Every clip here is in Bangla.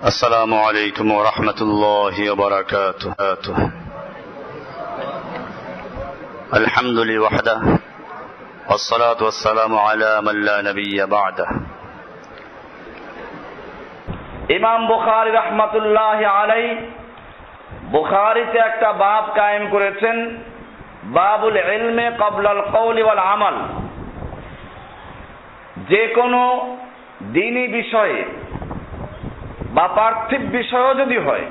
السلام عليكم ورحمة الله وبركاته الحمد لله وحده والصلاة والسلام على من لا نبي بعده ইমাম বুখারি রহমাতুল্লাহ আলাই বুখারিতে একটা বাব কায়েম করেছেন বাবুল ইলমে কবলাল কৌলি ওয়াল আমাল যে কোনো দিনী বিষয়ে বা পার্থিব বিষয়ও যদি হয়,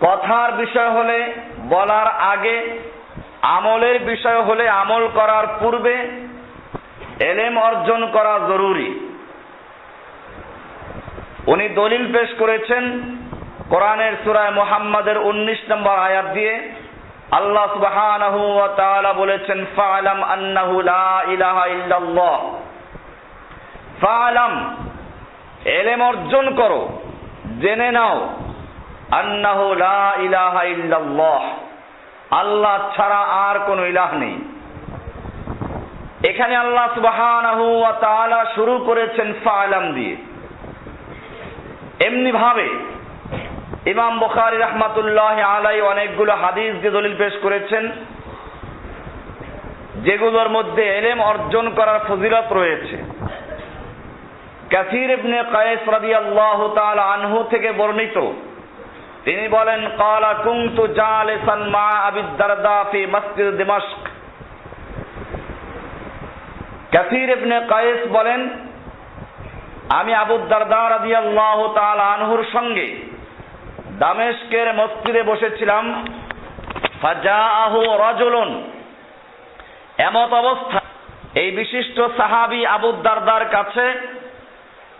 কথার বিষয় হলে, বলার আগে, আমলের বিষয় হলে আমল করার পূর্বে, এলেম অর্জন করা জরুরি। উনি দলিল পেশ করেছেন কোরআনের সুরায় মোহাম্মদের উনিশ নম্বর আয়াত দিয়ে। আল্লাহ তাআলা বলেছেন ফাআলাম আন্নাহু লা ইলাহা ইল্লাল্লাহ। ফাআলাম এলেম অর্জন করো। জেনে নাও, আন্নাহু লা ইলাহা ইল্লাল্লাহ। আল্লাহ ছাড়া আর কোনো ইলাহ নেই। এখানে আল্লাহ তাআলা শুরু করেছেন ফাআলাম দিয়ে। এমনি ভাবে ইমাম বুখারি রহমাতুল্লাহ আলাই অনেকগুলো হাদিস যে দলিল পেশ করেছেন, যেগুলোর মধ্যে এলেম অর্জন করার ফজিলত রয়েছে। কাসির ইবনে কায়েস রাদিয়াল্লাহু তাআলা আনহু থেকে বর্ণিত। তিনি বলেন ক্বালা কুনতু জালিসান মা আবি দারদা ফি মসজিদ দিমাশক। কাসির ইবনে কায়েস বলেন, আমি আবু দারদা রাদিয়াল্লাহু তাআলা আনহুর সঙ্গে দামেস্কের মসজিদে বসেছিলাম। ফাজাআহু রাজুলুন। এমত অবস্থা। এই বিশিষ্ট সাহাবী আবু দারদার কাছে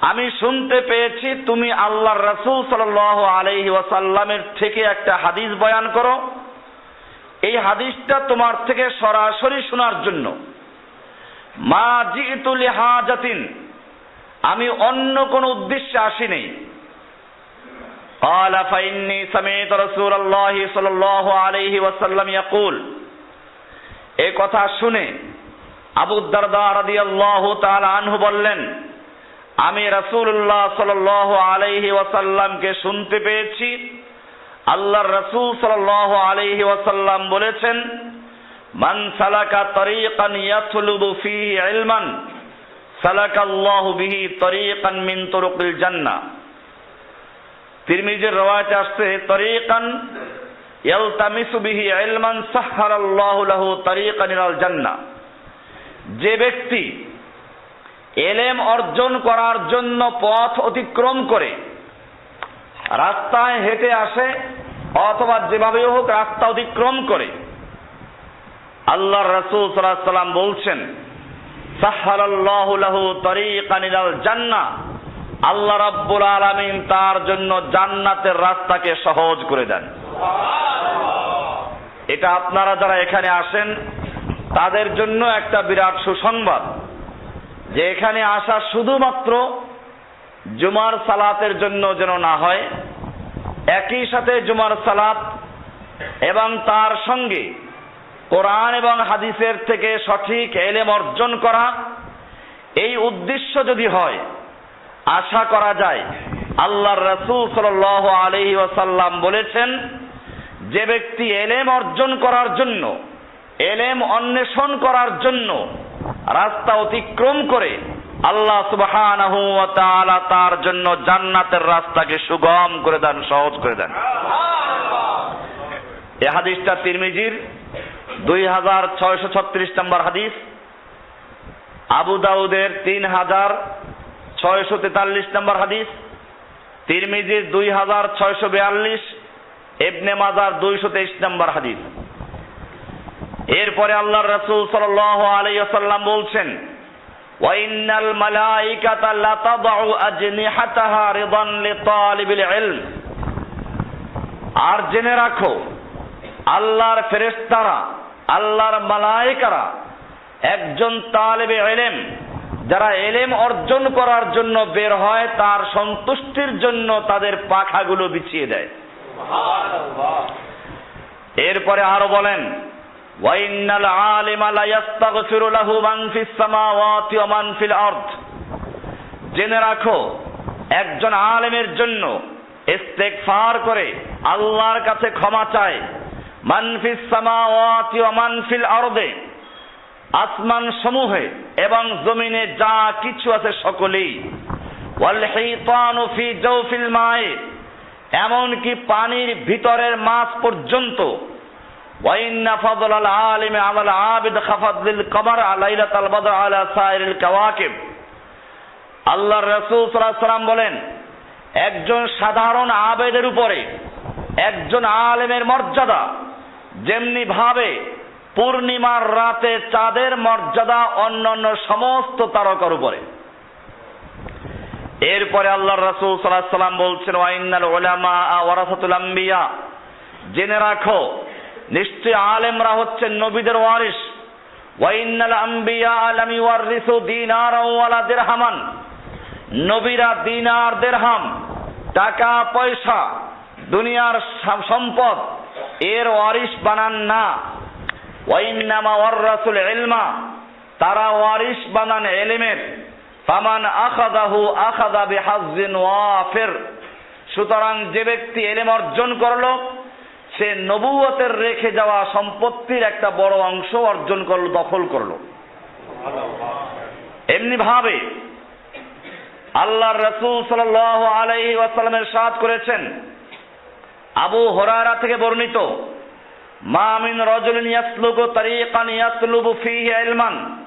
আমি শুনতে পেয়েছি তুমি আল্লাহর রাসূল সাল্লাল্লাহু আলাইহি ওয়াসাল্লামের থেকে একটা হাদিস বয়ান করো এই হাদিসটা তোমার থেকে সরাসরি শোনার জন্য মা জিতুল হাজাতিন আমি অন্য কোন উদ্দেশ্যে আসিনি قال فإني سمعت رسول الله صلى الله عليه وسلم يقول এই কথা শুনে আবু দারদা রাদিয়াল্লাহু তাআলা আনহু বললেন আমি রাসূলুল্লাহ সাল্লাল্লাহু আলাইহি ওয়াসাল্লামকে শুনতে পেয়েছি। আল্লাহর রাসূল সাল্লাল্লাহু আলাইহি ওয়াসাল্লাম বলেছেন, মান সালাকা তরিকান ইয়াতলুবু ফিহি ইলমান, সালাকাল্লাহু বিহি তরিকান মিন তুরুকিল জান্নাহ তিরমিজির রওয়ায়াতে আসছে, তরিকান ইয়ালতামিসু বিহি ইলমান সাহহারাল্লাহু লাহু তরিকান ইলাল জান্নাহ যে ব্যক্তি এলেম অর্জন করার জন্য পথ অতিক্রম করে। রাস্তায় হেঁটে আসে অথবা যেভাবে হোক রাস্তা অতিক্রম করে। আল্লাহ রসুল সাল্লাম বলছেন, সাহারাল্লাহু লাহু তরিকান ইলাল জান্নাহ। আল্লাহ রাব্বুল আলামিন তার জন্য জান্নাতের রাস্তাকে সহজ করে দেন। এটা আপনারা যারা এখানে আসেন, তাদের জন্য একটা বিরাট সুসংবাদ। যে এখানে আসা শুধুমাত্র জুমার সালাতের জন্য যেন না হয়, একই সাথে জুমার সালাত এবং তার সঙ্গে কোরআন এবং হাদিসের থেকে সঠিক এলেম অর্জন করা, এই উদ্দেশ্য যদি হয়, আশা করা যায় আল্লাহর রসুল সাল আলহি ওয়াসাল্লাম বলেছেন, যে ব্যক্তি এলেম অর্জন করার জন্য, এলেম অন্বেষণ করার জন্য রাস্তা অতিক্রম করে আল্লাহ ওয়া তার জন্য জান্নাতের রাস্তাকে সুগম করে দেন সহজ করে দেন। এ হাদিসটা তিরমিজির দুই হাজার ছয়শো ছত্রিশ নম্বর হাদিস। আবু দাউদের তিন হাজার ছয়শো তেতাল্লিশ নম্বর হাদিস। তিরমিজির দুই হাজার ছয়শো বিয়াল্লিশ। এবনে মাজার দুইশো তেইশ নম্বর হাদিস। এরপরে আল্লাহ রসুল সাল আলাইসাল্লাম বলছেন ওয়াইনাল মালাইকাতা লাতাদাউ আজনিহাতাহা রিদান লিতালিবিল ইলম। আর জেনে রাখো আল্লাহর ফেরেশতারা আল্লাহর মালায়িকারা একজন তালেবে এলেম যারা এলেম অর্জন করার জন্য বের হয় তার সন্তুষ্টির জন্য তাদের পাখাগুলো বিছিয়ে দেয়। এরপরে আরও বলেন আলিমা লা ইয়াস্তাগফিরু লাহু মান ফিস সামাওয়াতি ওয়া মান ফিল আরদ জেনে রাখো, একজন আলেমের জন্য ইস্তেগফার করে আল্লাহর কাছে ক্ষমা চায়। মান ফিস সামাওয়াতি ওয়া মান ফিল আরদে, আসমান সমূহে এবং জমিনে যা কিছু আছে সকলেই। ওয়াল হিতানু ফি জাওফিল মায়ে, এমনকি পানির ভিতরের মাছ পর্যন্ত ওয়াইন্না ফাদল আল আলিম আলাল আবিদ খাফাদলিল কমর আলাইলাতাল বদর আলা সাইরিল কাওয়াকিব আল্লাহর রাসূল সাল্লাম বলেন, একজন সাধারণ আবেদের উপরে, একজন আলেমের মর্যাদা, যেমনি ভাবে পূর্ণিমার রাতে চাঁদের মর্যাদা অন্যান্য সমস্ত তারকার উপরে। এরপরে আল্লাহর রাসূল সাল্লাল্লাহু আলাইহি সাল্লাম বলছেন ওয়াইন্নাল উলামা ওয়ারাসাতুল আম্বিয়া জেনে রাখো নিশ্চয় আলেমরা হচ্ছেন নবীদের ওয়ারিস। ওয়াইন্নাল আম্বিয়া লাম ইউয়ারিসু দিনারাও ওয়ালা দিরহামান। নবীরা দিনার দেরহাম, টাকা, পয়সা, দুনিয়ার সম্পদ, এর ওয়ারিস বানান না। ওয়াইন্নামা ওয়াররাসুল ইলমা, তারা ওয়ারিস বানান এলেমের। ফামান আখাদাহু আখাদা বিহাজ্জিন ওয়াফির। সুতরাং যে ব্যক্তি এলেম অর্জন করল সে নবুয়তের রেখে যাওয়া সম্পত্তির একটা বড় অংশ অর্জন করল, দখল করল। এমনি ভাবে আল্লাহর রসুল সাল আলাইহি ওয়াসাল্লামের সাদ করেছেন। আবু হরারা থেকে বর্ণিত, মা মিন রাজুলিন ইয়াসলুকু তারিকান ইয়াতলুবু ফীহি ইলমান,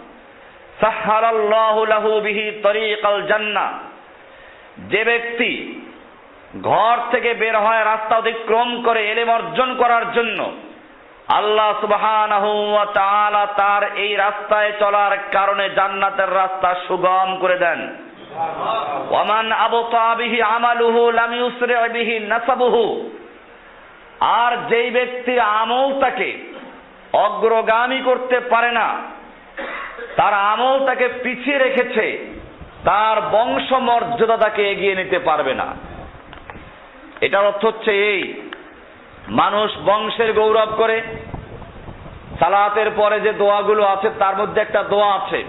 সাহহারাল্লাহু লাহু বিহি তরিকাল জান্নাহ। যে ব্যক্তি ঘর থেকে বের হয় রাস্তা অতিক্রম করে এলেম অর্জন করার জন্য। আল্লাহ তাআলা তার এই রাস্তায় চলার কারণে জান্নাতের রাস্তা সুগম করে দেন। ওয়ামান আবতা বিহি আমালুহু লাম নাসাবুহু। আর যেই ব্যক্তির আমল তাকে অগ্রগামী করতে পারে না, তার আমল তাকে পিছিয়ে রেখেছে, তার বংশ মর্যাদা তাকে এগিয়ে নিতে পারবে না। এটার অর্থ হচ্ছে এই, মানুষ বংশের গৌরব করে, সালাতের পরে যে দোয়াগুলো আছে তার মধ্যে একটা দোয়া আছে।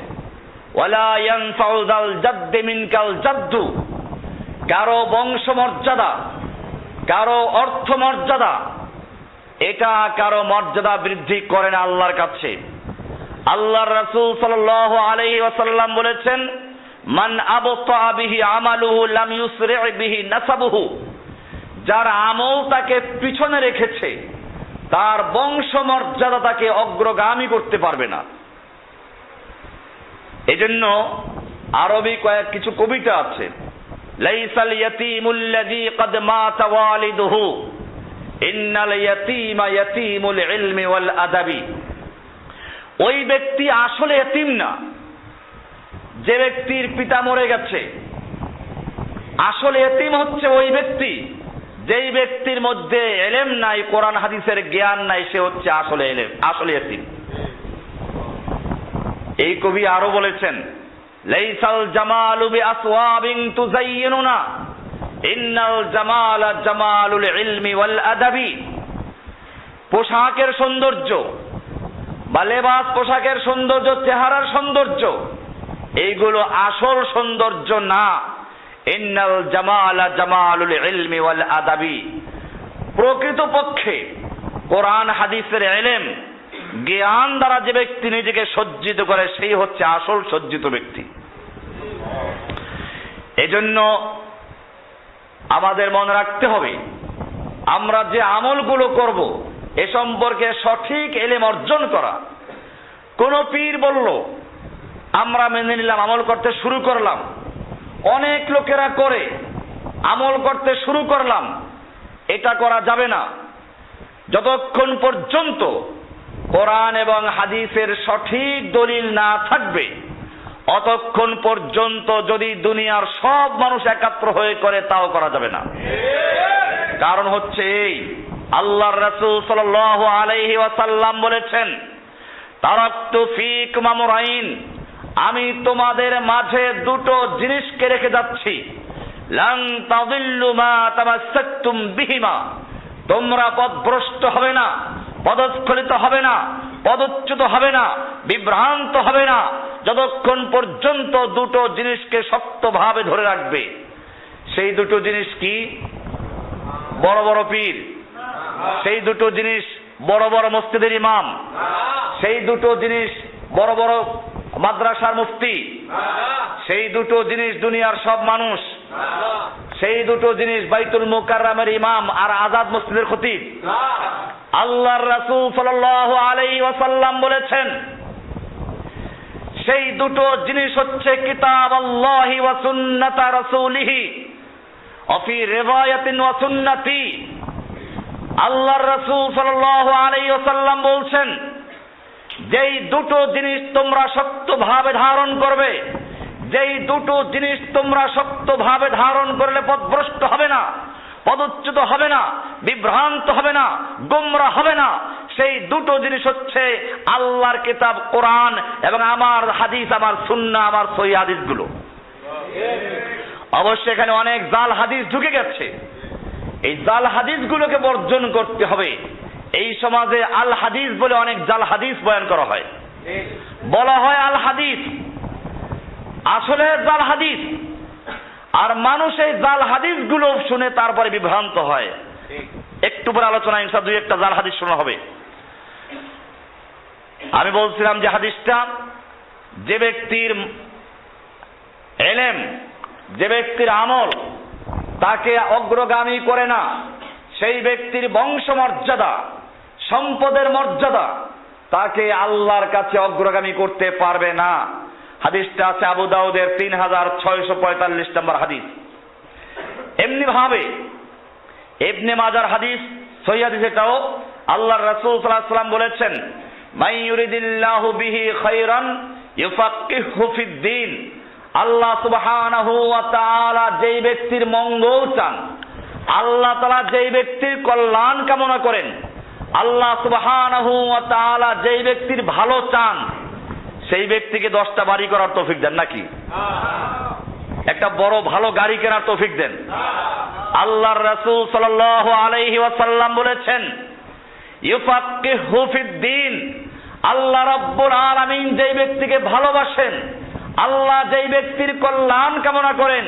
কারও বংশ মর্যাদা কারও অর্থ মর্যাদা এটা কারও মর্যাদা বৃদ্ধি করে না আল্লাহর কাছে। আল্লাহর রাসূল সাল্লাল্লাহু আলাইহি ওয়াসাল্লাম বলেছেন, মান আবতা বিহি আমালুহু লাম ইউসরি বিহি নাসাবুহু। যার আমল তাকে পিছনে রেখেছে, তার বংশ মর্যাদা তাকে অগ্রগামী করতে পারবে না। এজন্য আরবি কয়েক কিছু কবিতা আছে। লাইসাল ইয়াতীমুল্লাযী ক্বাদ মাতা ওয়ালিদুহু, ইন্নাল ইয়াতীমা ইয়াতীমুল ইলমি ওয়াল আদাবি। ওই ব্যক্তি আসলে এতিম না, যে ব্যক্তির পিতা মরে গেছে। আসলে এতিম হচ্ছে ওই ব্যক্তি যেই ব্যক্তির মধ্যে এলেম নাই, কোরআন, হাদিসের জ্ঞান নাই, সে হচ্ছে আসলে এলেম, আসলে এতিম। এই কবি আরও বলেছেন, লাইসাল জামালু বি আসওয়াবিন তুজাইয়িনুনা ইন্নাল জামালা জামালুল ইলমি ওয়াল আদাবি। পোশাকের সৌন্দর্য, বা লেবাস পোশাকের সৌন্দর্য, চেহারার সৌন্দর্য, এইগুলো আসল সৌন্দর্য না। ইন্নাল জামালা জামালুল ইলমি ওয়াল আদাবি। প্রকৃতপক্ষে কোরআন, হাদিসের এলেম জ্ঞান দ্বারা যে ব্যক্তি নিজেকে সজ্জিত করে, সেই হচ্ছে আসল সজ্জিত ব্যক্তি। এজন্য আমাদের মনে রাখতে হবে, আমরা যে আমলগুলো করব, এ সম্পর্কে সঠিক এলেম অর্জন করা। কোন পীর বলল, আমরা মেনে নিলাম, আমল করতে শুরু করলাম অনেক লোকেরা করে, আমল করতে শুরু করলাম, এটা করা যাবে না। যতক্ষণ পর্যন্ত কোরআন এবং হাদিসের সঠিক দলিল না থাকবে, অতক্ষণ পর্যন্ত যদি দুনিয়ার সব মানুষ একাত্র হয়ে করে, তাও করা যাবে না। কারণ হচ্ছে এই, আল্লাহর রাসূল সাল্লাল্লাহু আলাইহি ওয়াসাল্লাম বলেছেন, তারাক্তু ফীকুম আমরাইন আমি তোমাদের মাঝে দুটো জিনিসকে রেখে যাচ্ছি। লাং বিহিমা। তোমরা পথভ্রষ্ট হবে না, পদস্খলিত হবে না, পদচ্যুত হবে না, বিভ্রান্ত হবে না। যতক্ষণ পর্যন্ত দুটো জিনিসকে শক্তভাবে ধরে রাখবে। সেই দুটো জিনিস কি? বড় বড় পীর। সেই দুটো জিনিস বড় বড় মসজিদের ইমাম। সেই দুটো জিনিস বড় বড় মাদ্রাসার মুফতি। সেই দুটো জিনিস দুনিয়ার সব মানুষ। সেই দুটো জিনিস বাইতুল মুকাররামের ইমাম আর আজাদ মসজিদের খতিব। আল্লাহর রাসূল সাল্লাল্লাহু আলাইহি ওয়াসাল্লাম বলেছেন, সেই দুটো জিনিস হচ্ছে কিতাব আল্লাহি ওয়া সুন্নাতা রাসূলিহি। অফি রিওয়ায়াতিন ওয়া সুন্নতি। আল্লাহর রাসূল সাল্লাল্লাহু আলাইহি ওয়াসাল্লাম বলছেন যেই দুটো জিনিস তোমরা শক্তভাবে ধারণ করবে, যেই দুটো জিনিস তোমরা শক্তভাবে ধারণ করলে পথভ্রষ্ট হবে না, পদচ্যুত হবে না, বিভ্রান্ত হবে না, গোমরা হবে না, সেই দুটো জিনিস হচ্ছে আল্লাহর কিতাব, কোরআন এবং আমার হাদিস, আমার সুন্না আমার সই হাদিসগুলো। অবশ্য এখানে অনেক জাল হাদিস ঢুকে গেছে। এই জাল হাদিসগুলোকে বর্জন করতে হবে। এই সমাজে আল হাদিস বলে অনেক জাল হাদিস বয়ান করা হয়। বলা হয় আল হাদিস। আসলে জাল হাদিস। আর মানুষ এই জাল হাদিসগুলো শুনে তারপরে বিভ্রান্ত হয়। একটু পরে আলোচনা ইনসা দুই একটা জাল হাদিস শোনা হবে। আমি বলছিলাম যে হাদিসটা যে ব্যক্তির এলেম, যে ব্যক্তির আমল তাকে অগ্রগামী করে না। সেই ব্যক্তির বংশ মর্যাদা সম্পদের মর্যাদা, তাকে আল্লাহর কাছে অগ্রগামী করতে পারবে না। হাদিসটা আছে আবু দাউদের তিন হাজার ছয়শো পঁয়তাল্লিশ নম্বর হাদিস। এমনি ভাবে ইবনে মাজার হাদিস সহি হাদিস এটাও আল্লাহর রাসূল সাল্লাম বলেছেন মাই ইউরিদিল্লাহু বিহি খাইরান ইউফাক্কিহু ফিদ্দিন আল্লাহ সুবহানাহু ওয়া তাআলা যেই ব্যক্তির মঙ্গল চান, আল্লাহ তাআলা যেই ব্যক্তির কল্যাণ কামনা করেন আল্লাহ তাআলা যেই ব্যক্তির ভালো চান, সেই ব্যক্তিকে দশটা বাড়ি করার তৌফিক দেন নাকি? একটা বড় ভালো গাড়ি কেনার তৌফিক দেন। আল্লাহর রাসূল সাল্লাল্লাহু আলাইহি ওয়াসাল্লাম বলেছেন, ইউফাক্কিহু ফিদ্দিন, আল্লাহ রাব্বুল আলামিন যেই ব্যক্তিকে ভালোবাসেন, আল্লাহ যেই ব্যক্তির কল্যাণ কামনা করেন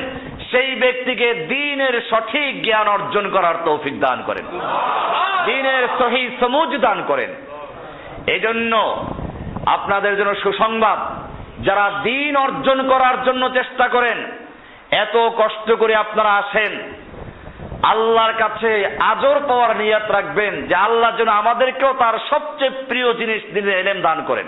সেই ব্যক্তিকে দিনের সঠিক জ্ঞান অর্জন করার তৌফিক দান করেন। দিনের সহি সমুজ দান করেন। এজন্য আপনাদের জন্য সুসংবাদ, যারা দিন অর্জন করার জন্য চেষ্টা করেন, এত কষ্ট করে আপনারা আসেন। আল্লাহর কাছে আজর পাওয়ার নিয়াত রাখবেন যে আল্লাহ যেন আমাদেরকেও তার সবচেয়ে প্রিয় জিনিস দিনে এলেম দান করেন।